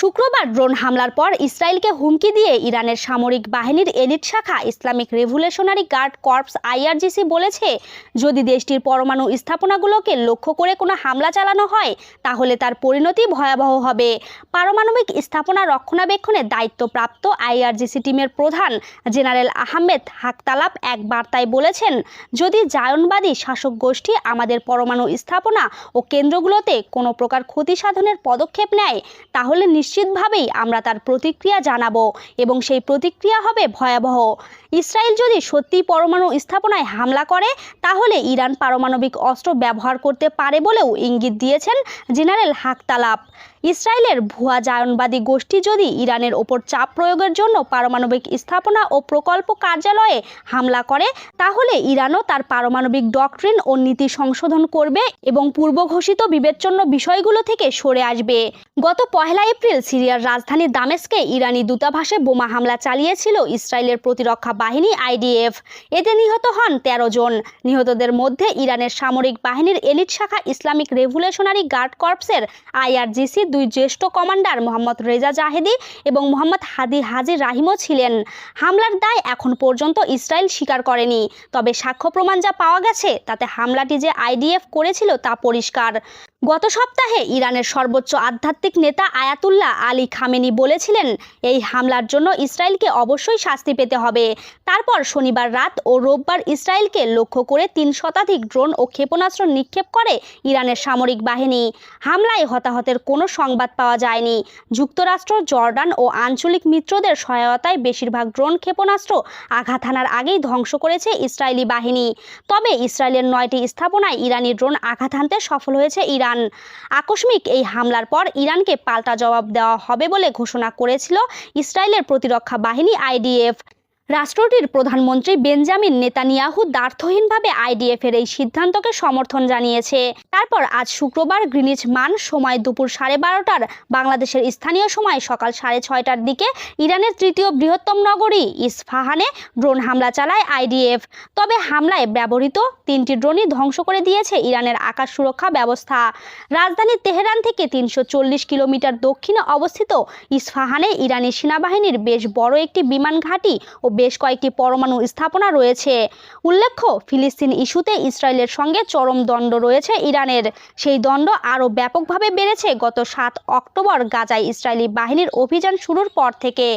শুক্রবার ড্রোন হামলার পর ইসরায়েলকে হুমকি দিয়ে ইরানের সামরিক বাহিনীর এলিট শাখা Islamic revolutionary guard corps IRGC বলেছে, যদি দেশটির পরমাণু স্থাপনাগুলোকে লক্ষ্য করে কোনো হামলা চালানো হয়, তাহলে তার পরিণতি ভয়াবহ হবে। পারমাণবিক স্থাপনা রক্ষণাবেক্ষণে দায়িত্বপ্রাপ্ত আইআরজিসি টিমের প্রধান জেনারেল আহমেদ হাকতালাপ এক বার্তায় বলেছেন, যদি জায়নবাদী শাসক গোষ্ঠী আমাদের পরমাণু স্থাপনা ও কেন্দ্রগুলোতে কোনো প্রকার ক্ষতি সাধনের পদক্ষেপ নেয়, তাহলে নিশ্চিতভাবেই আমরা তার প্রতিক্রিয়া জানাব এবং সেই প্রতিক্রিয়া হবে ভয়াবহ। ইসরায়েল যদি সত্যি পরমাণু স্থাপনায় হামলা করে, তাহলে ইরান পারমাণবিক অস্ত্র ব্যবহার করতে পারে বলেও ইঙ্গিত দিয়েছেন জেনারেল হাকতালাপ। ইসরায়েলের ভুয়া জায়নবাদী গোষ্ঠী যদি ইরানের ওপর চাপ প্রয়োগের জন্য পারমাণবিক স্থাপনা ও প্রকল্প কার্যালয়ে হামলা করে, তাহলে ইরানও তার পারমাণবিক ডকট্রিন ও নীতি সংশোধন করবে এবং পূর্বঘোষিত বিবেচন্য বিষয়গুলো থেকে সরে আসবে। গত পহেলা এপ্রিল সিরিয়ার রাজধানী দামেস্কে ইরানি দূতাবাসে বোমা হামলা চালিয়েছিল ইসরায়েলের প্রতিরক্ষা বাহিনী আইডিএফ। এতে নিহত হন ১৩ জন। নিহতদের মধ্যে ইরানের সামরিক বাহিনীর এলিট শাখা ইসলামিক রেভুলেশনারি গার্ড কর্পসের আইআরজিসি দুই জ্যেষ্ঠ কমান্ডার মোহাম্মদ রেজা জাহেদি এবং মোহাম্মদ হাদি হাজি রাহিমও ছিলেন। হামলার দায় এখন পর্যন্ত ইসরায়েল স্বীকার করেনি। তবে সাক্ষ্য প্রমাণ যা পাওয়া গেছে, তাতে হামলাটি যে আইডিএফ করেছিল তা পরিষ্কার। গত সপ্তাহে ইরানের সর্বোচ্চ আধ্যাত্মিক নেতা আয়াতুল্লাহ আলী খামেনি বলেছিলেন, এই হামলার জন্য ইসরায়েলকে অবশ্যই শাস্তি পেতে হবে। তারপর শনিবার রাত ও রোববার ইসরায়েলকে লক্ষ্য করে তিন শতাধিক ড্রোন ও ক্ষেপণাস্ত্র নিক্ষেপ করে ইরানের সামরিক বাহিনী। হামলায় হতাহতের কোনো সংবাদ পাওয়া যায়নি। যুক্তরাষ্ট্র, জর্ডান ও আঞ্চলিক মিত্রদের সহায়তায় বেশিরভাগ ড্রোন ক্ষেপণাস্ত্র আঘাত হানার আগেই ধ্বংস করেছে ইসরায়েলি বাহিনী। তবে ইসরায়েলের নয়টি স্থাপনায় ইরানি ড্রোন আঘাত হানতে সফল হয়েছে ইরান। আকস্মিক এই হামলার পর ইরানকে পাল্টা জবাব দেওয়া হবে বলে ঘোষণা করেছিল ইসরায়েলের প্রতিরক্ষা বাহিনী আইডিএফ। রাষ্ট্রটির প্রধানমন্ত্রী বেঞ্জামিন নেতানিয়াহু দ্বার্থহীনভাবে আইডিএফের এই সিদ্ধান্তকে সমর্থন জানিয়েছে। তারপর আজ শুক্রবার গ্রিনিচ মান সময় দুপুর সাড়ে বারোটার বাংলাদেশের স্থানীয় সময় সকাল সাড়ে ছয়টার দিকে ইরানের তৃতীয় বৃহত্তম নগরী ইস্ফাহানে ড্রোন হামলা চালায় আইডিএফ। তবে হামলায় ব্যবহৃত তিনটি ড্রোনই ধ্বংস করে দিয়েছে ইরানের আকাশ সুরক্ষা ব্যবস্থা। রাজধানী তেহরান থেকে তিনশো চল্লিশ কিলোমিটার দক্ষিণে অবস্থিত ইস্ফাহানে ইরানি সেনাবাহিনীর বেশ বড় একটি বিমান ঘাঁটি ও বেশ কয়েকটি পরমাণু স্থাপনা রয়েছে। উল্লেখ্য, ফিলিস্তিন ইস্যুতে ইসরায়েলের সঙ্গে চরম দণ্ড রয়েছে ইরানের। সেই দণ্ড আরও ব্যাপকভাবে বেড়েছে গত সাত অক্টোবর গাজায় ইসরায়েলি বাহিনীর অভিযান শুরুর পর থেকে।